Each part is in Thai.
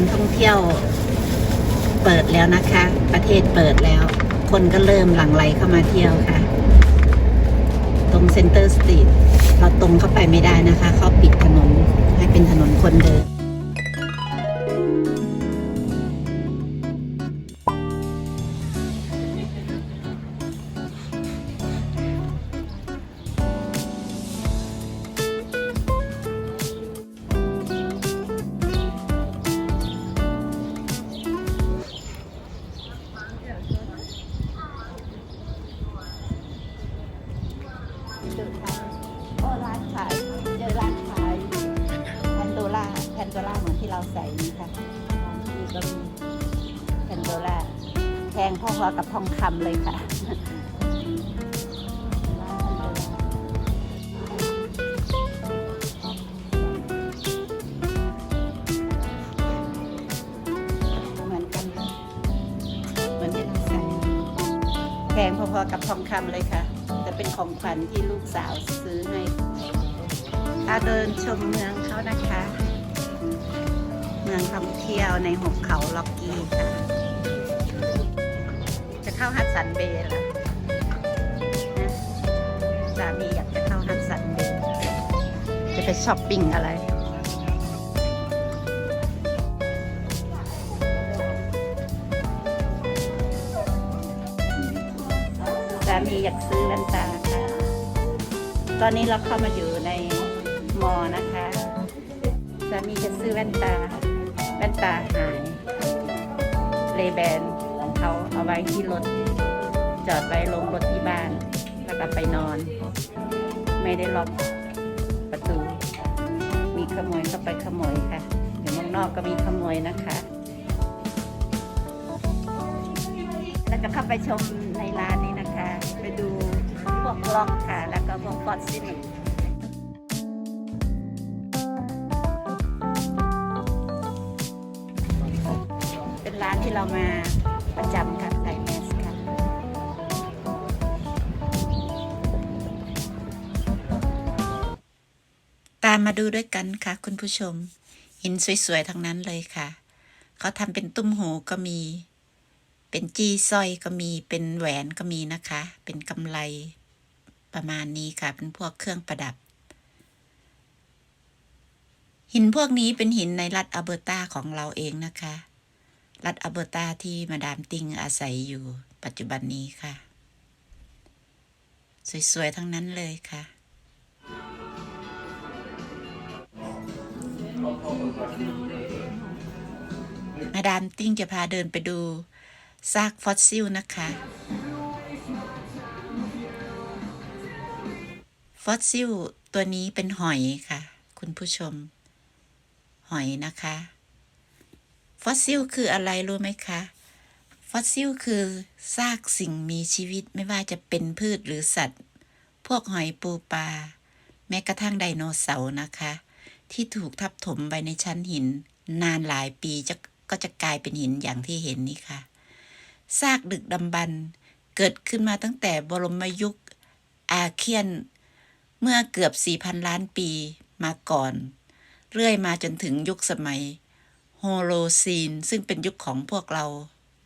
การท่องเที่ยวเปิดแล้วนะคะ ประเทศเปิดแล้ว คนก็เริ่มหลั่งไหลเข้ามาเที่ยวค่ะ ตรงเซ็นเตอร์สตรีทเราตรงเข้าไปไม่ได้นะคะ เขาปิดถนนให้เป็นถนนคนเดิน ใส่นี่ค่ะที่ก็มีแพนโดล่าแพงพอๆกับทองคำเลยค่ะแพนโดล่าเหมือนกันเหมือนที่เราใส่แพงพอๆกับทองคำเลยค่ะ แต่เป็นของขวัญที่ลูกสาวซื้อให้พาเดินชมเมืองเขานะคะ มืองท่องเที่ยวในหุบเขาล็อกกี้ค่ะ จะเข้าฮัตสันเบย์เหรอนะสามีอยากจะเข้าฮัตสันเบย์จะไปช้อปปิ้งอะไรสามีอยากซื้อแว่นตาค่ะ ตอนนี้เราเข้ามาอยู่ในมอนะคะสามีจะซื้อแว่นตา แว่นตาหายเลแบนของเขาเอาไว้ที่รถ จอดไว้ลงรถที่บ้าน แล้วก็ไปนอน ไม่ได้ล็อกประตู มีขโมยเข้าไปขโมยค่ะอยู่เมืองนอกก็มีขโมยนะคะเราจะเข้าไปชมในร้านนี้นะคะ ไปดูพวกล็อกค่ะ แล้วก็พวกฟอสซิล ที่เรามาประจำค่ะไดแมสค่ะ ตามมาดูด้วยกันค่ะ คุณผู้ชม หินสวย ๆ ทั้งนั้นเลยค่ะ เขาทำเป็นตุ้มหูก็มี เป็นจี้สร้อยก็มี เป็นแหวนก็มีนะคะ เป็นกำไรประมาณนี้ค่ะ เป็นพวกเครื่องประดับ หินพวกนี้เป็นหินในรัฐอเบอร์ตาของเราเองนะคะ รัฐอัลเบอร์ตาที่มาดามติงอาศัยอยู่ปัจจุบันนี้ค่ะ สวย ๆ ทั้งนั้นเลยค่ะ มาดามติ้งจะพาเดินไปดู ซากฟอสซิลนะคะ ฟอสซิลตัวนี้เป็นหอยค่ะ คุณผู้ชม หอยนะคะ ฟอสซิลคืออะไรรู้ไหมคะ ฟอสซิลคือซากสิ่งมีชีวิตไม่ว่าจะเป็นพืชหรือสัตว์ พวกหอยปูปลา แม้กระทั่งไดโนเสาร์นะคะ ที่ถูกทับถมไว้ในชั้นหิน นานหลายปีจะก็จะกลายเป็นหินอย่างที่เห็นนี่ค่ะ ซากดึกดำบรรพ์เกิดขึ้นมาตั้งแต่บรมยุคอาเคียน เมื่อเกือบ 4,000 ล้านปีมาก่อน เรื่อยมาจนถึงยุคสมัย โฮโลซีน ซึ่งเป็นยุคของพวกเรา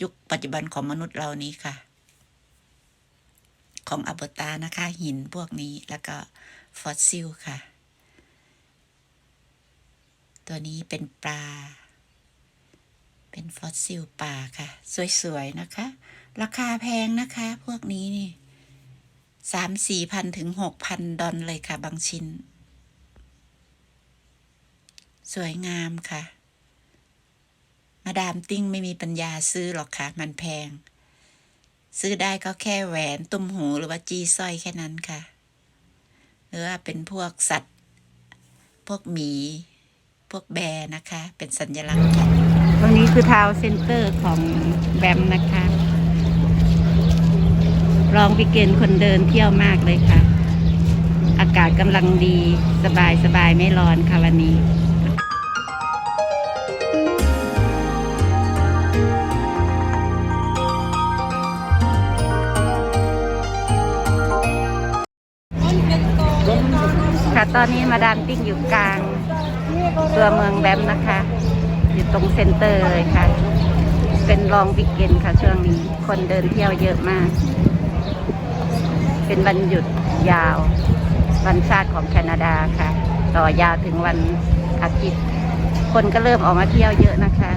ยุคปัจจุบันของมนุษย์เรานี้ค่ะ ของอัลเบอร์ตานะคะ หินพวกนี้แล้วก็ฟอสซิลค่ะ ตัวนี้เป็นปลา เป็นฟอสซิลปลาค่ะ สวยๆนะคะ ราคาแพงนะคะ พวกนี้นี่สามสี่พันถึงหกพันดอลเลยค่ะ บางชิ้น สวยงามค่ะ ดามติ้งไม่มีปัญญาซื้อหรอกค่ะ มันแพง ซื้อได้ก็แค่แหวนตุ้มหูหรือว่าจีสร้อยแค่นั้นค่ะ หรือว่าเป็นพวกสัตว์ พวกหมี พวกแบร์นะคะ เป็นสัญลักษณ์ค่ะตรงนี้คือทาวน์เซ็นเตอร์ของแบมนะคะรองวิกเกนคนเดินเที่ยวมากเลยค่ะ อากาศกำลังดีสบายสบายไม่ร้อนค่ะวันนี้ ตอนนี้มาดามติ้งอยู่กลางตัวเมืองแบมนะคะ อยู่ตรงเซ็นเตอร์เลยค่ะ เป็นลองวิกเกนค่ะช่วงนี้ คนเดินเที่ยวเยอะมาก เป็นวันหยุดยาว วันชาติของแคนาดาค่ะ ต่อยาวถึงวันอาทิตย์ คนก็เริ่มออกมาเที่ยวเยอะนะคะ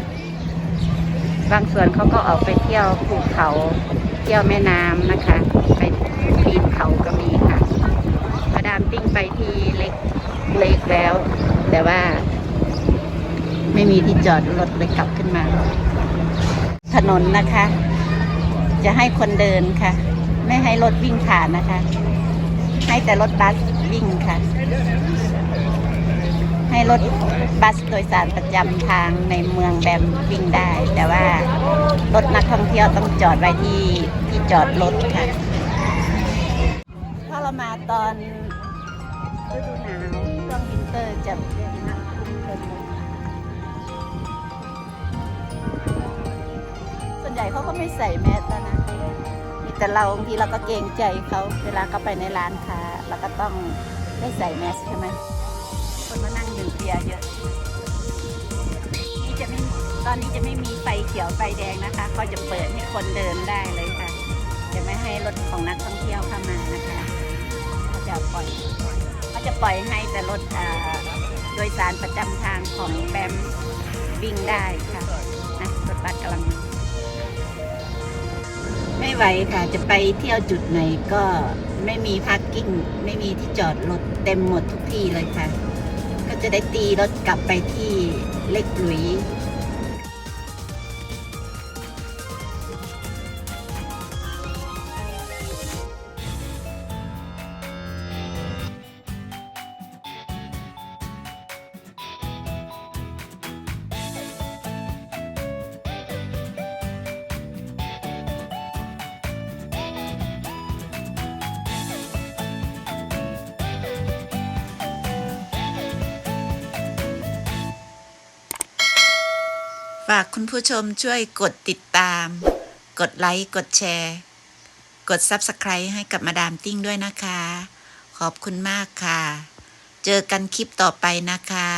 บางส่วนเขาก็ออกไปเที่ยวภูเขา เที่ยวแม่น้ำนะคะ ไปปีนเขาก็มีค่ะามติ้งไปที่เล็กเล็กแล้ว แต่ว่า ไม่มีที่จอดรถเลยกลับขึ้นมา ถนนนะคะ จะให้คนเดินค่ะ ไม่ให้รถวิ่งผ่านนะคะ ให้แต่รถบัสวิ่งค่ะ ให้รถบัสโดยสารประจำทางในเมืองแบมวิ่งได้ แต่ว่ารถนักท่องเที่ยวต้องจอดไว้ที่ที่จอดรถค่ะ ถ้าเรามาตอน ฤดูหนาวช่วงวินเตอร์จะหิมะคลุมเต็มเลยส่วนใหญ่เขาก็ไม่ใส่แมสแล้วนะ มีแต่เราบางทีเราก็เกรงใจเขาเวลาเขาไปในร้านค้าเราก็ต้องได้ใส่แมสใช่ไหมคนมานั่งดื่มเบียร์เยอะนี่จะไม่ตอนนี้จะไม่มีไฟเขียวไฟแดงนะคะเขาจะเปิดให้คนเดินได้เลยค่ะ จะไม่ให้รถของนักท่องเที่ยวเข้ามานะคะจะปล่อย จะปล่อยให้แต่รถโดยสารประจำทางของแบมวิ่งได้ค่ะนะรถบัสกำลัง ไม่ไหวค่ะจะไปเที่ยวจุดไหนก็ไม่มีพาร์กิ้ง ไม่มีที่จอดรถเต็มหมดทุกที่เลยค่ะ ก็จะได้ตีรถกลับไปที่เล็กหลุย ฝากคุณผู้ชมช่วยกดติดตาม กดไลค์ กดแชร์ กด Subscribe ให้กับมาดามติ้งด้วยนะคะ ขอบคุณมากค่ะ เจอกันคลิปต่อไปนะคะ